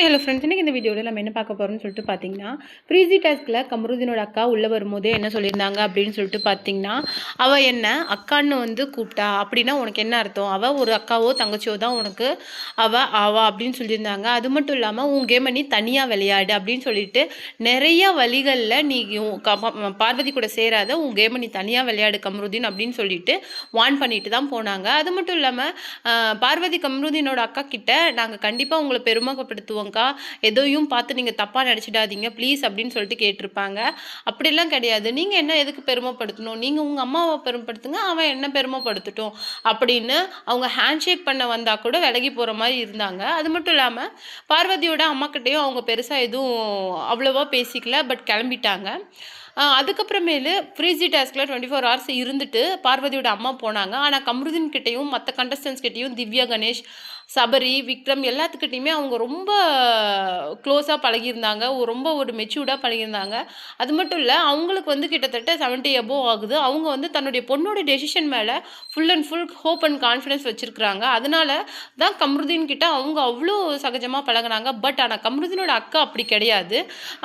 Hi hello friends இன்றைக்கி இந்த வீடியோவில் நம்ம என்ன பார்க்க போகிறோம்னு சொல்லிட்டு பார்த்தீங்கன்னா ஃப்ரீஸி டாஸ்கில் கமருதீனோட அக்கா உள்ளே வரும்போதே என்ன சொல்லியிருந்தாங்க அப்படின்னு சொல்லிட்டு பார்த்தீங்கன்னா அவள் என்ன அக்கான்னு வந்து கூப்பிட்டா. அப்படின்னா உனக்கு என்ன அர்த்தம்? அவள் ஒரு அக்காவோ தங்கச்சியோ தான் உனக்கு அவள் ஆவா அப்படின்னு சொல்லியிருந்தாங்க. அது மட்டும் இல்லாமல் உன் கேமை நீ தனியாக விளையாடு அப்படின்னு சொல்லிட்டு நிறைய வழிகளில் நீ உன் க- பார்வதி கூட சேராத உன் கேமை நீ தனியாக விளையாடு கமருதீன் அப்படின்னு சொல்லிட்டு வான் பண்ணிட்டு தான் போனாங்க. அது மட்டும் இல்லாமல் பார்வதி கமருதீனோட அக்கா கிட்ட நாங்கள் கண்டிப்பாக உங்களை பெருமைப்படுத்துவோம்க்கா எதையும் பார்த்து நீங்கள் தப்பாக நினச்சிடாதீங்க ப்ளீஸ் அப்படின்னு சொல்லிட்டு கேட்டிருப்பாங்க. அப்படிலாம் கிடையாது. நீங்கள் என்ன எதுக்கு பெருமைப்படுத்தணும்? நீங்கள் உங்கள் அம்மாவை பெருமைப்படுத்துங்க அவன் என்ன பெருமைப்படுத்தட்டும்? அப்படின்னு அவங்க ஹேண்ட் ஷேக் பண்ண வந்தால் கூட விலகி போகிற மாதிரி இருந்தாங்க. அது மட்டும் இல்லாமல் பார்வதியோட அம்மாக்கிட்டேயும் அவங்க பெருசாக எதுவும் அவ்வளோவா பேசிக்கல பட் கிளம்பிட்டாங்க. அதுக்கப்புறமேலு ஃப்ரீஜி டாஸ்கில் டுவெண்ட்டி ஃபோர் ஹவர்ஸ் இருந்துட்டு பார்வதியோட அம்மா போனாங்க. ஆனால் கமருதீன் கிட்டேயும் மற்ற கண்டஸ்டன்ஸ் கிட்டேயும் திவ்யா கணேஷ் சபரி விக்ரம் எல்லாத்துக்கிட்டையுமே அவங்க ரொம்ப க்ளோஸாக பழகியிருந்தாங்க. ரொம்ப ஒரு மெச்சூர்டாக பழகியிருந்தாங்க. அது மட்டும் இல்லை அவங்களுக்கு வந்து கிட்டத்தட்ட செவன்ட்டி அபோவ் ஆகுது. அவங்க வந்து தன்னுடைய பொண்ணோட டெசிஷன் மேலே full and full hope and confidence வச்சுருக்குறாங்க. அதனால தான் கம்ருதீன் கிட்ட அவங்க அவ்வளோ சகஜமாக பழகுனாங்க. பட் ஆனால் கம்ருதீனோட அக்கா அப்படி கிடையாது.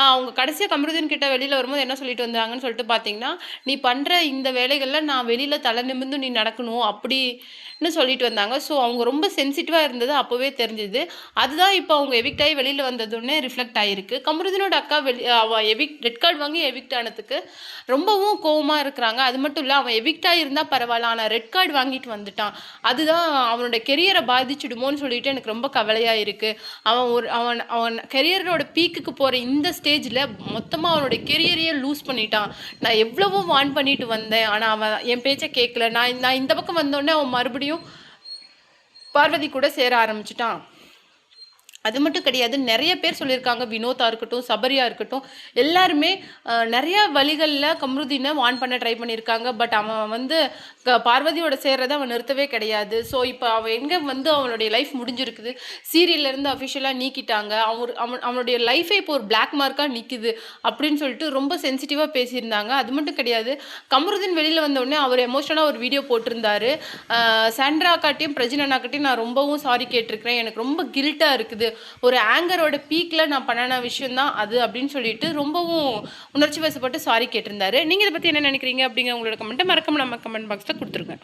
அவங்க கடைசியாக கம்ருதீன் கிட்ட வெளியில் வரும்போது என்ன சொல்லிட்டு வந்தாங்கன்னு சொல்லிட்டு பார்த்தீங்கன்னா நீ பண்ணுற இந்த வேலைகளில் நான் வெளியில் தலை நிமிர்ந்து நீ நடக்கணும் அப்படின்னு சொல்லிட்டு வந்தாங்க. ஸோ அவங்க ரொம்ப சென்சிட்டிவாக இருந்தது அப்போவே தெரிஞ்சுது. அதுதான் இப்போ அவங்க எவிக்ட் ஆகி வெளியில் வந்ததுன்னே ரிஃப்ளெக்ட் ஆகிருக்கு கமருதினோட அக்கா வெளி அவன் எவிக் ரெட் கார்டு வாங்கி எவிக்ட் ஆனதுக்கு ரொம்பவும் கோவமாக இருக்கிறாங்க. அது மட்டும் இல்லை அவன் எவிக்ட் ஆகியிருந்தால் பரவாயில்ல ஆனால் ரெட் கார்டு வாங்கிட்டு வந்துட்டான். அதுதான் அவனோட கெரியரை பாதிச்சிடுமோன்னு சொல்லிட்டு எனக்கு ரொம்ப கவலையாக இருக்குது அவன் ஒரு அவன் அவன் கெரியரோட பீக்குக்கு போகிற இந்த ஸ்டேஜில் மொத்தமாக அவனோட கெரியரையே லூஸ் பண்ணிட்டான். நான் எவ்வளவோ வான் பண்ணிட்டு வந்தேன். ஆனால் அவன் என் பேச்சை கேட்கல நான் நான் இந்த பக்கம் வந்தோடனே அவன் மறுபடியும் பார்வதி கூட சேர ஆரம்பிச்சிட்டான். அது மட்டும் கிடையாது நிறைய பேர் சொல்லியிருக்காங்க வினோதா இருக்கட்டும் சபரியா இருக்கட்டும் எல்லாருமே நிறைய வழிகளில் கம்ருதீனை வான் பண்ண ட்ரை பண்ணியிருக்காங்க. பட் அவன் வந்து க- பார்வதியோட சேர்றதை அவன் நிறுத்தவே கிடையாது. ஸோ இப்போ அவன் எங்கே வந்து அவனுடைய லைஃப் முடிஞ்சிருக்குது? சீரியல்ல இருந்து அஃபிஷியலாக நீக்கிட்டாங்க. அவன் அவன் அவனுடைய லைஃபே இப்போ ஒரு பிளாக் மார்க்காக நிற்குது அப்படின்னு சொல்லிட்டு ரொம்ப சென்சிட்டிவாக பேசியிருந்தாங்க. அது மட்டும் கிடையாது கமருதீன் வெளியில் வந்தோடனே அவர் எமோஷனலாக ஒரு வீடியோ போட்டிருந்தாரு. அஹ், சாண்ட்ரா நான் ரொம்பவும் சாரி கேட்டிருக்கிறேன். எனக்கு ரொம்ப கில்ட்டாக இருக்குது. ஒரு ஆங்கரோட பீக்கில் நான் பண்ணின விஷயம்தான் அது அப்படின்னு சொல்லிட்டு ரொம்பவும் உணர்ச்சி வசப்பட்டு சாரி கேட்டிருந்தாரு. நீங்கள் இதை பற்றி என்ன நினைக்கிறீங்க அப்படிங்கிற உங்களோட கமெண்ட்டை மறக்காம நம்ம கமெண்ட் பாக்ஸில் கொடுத்துருங்க.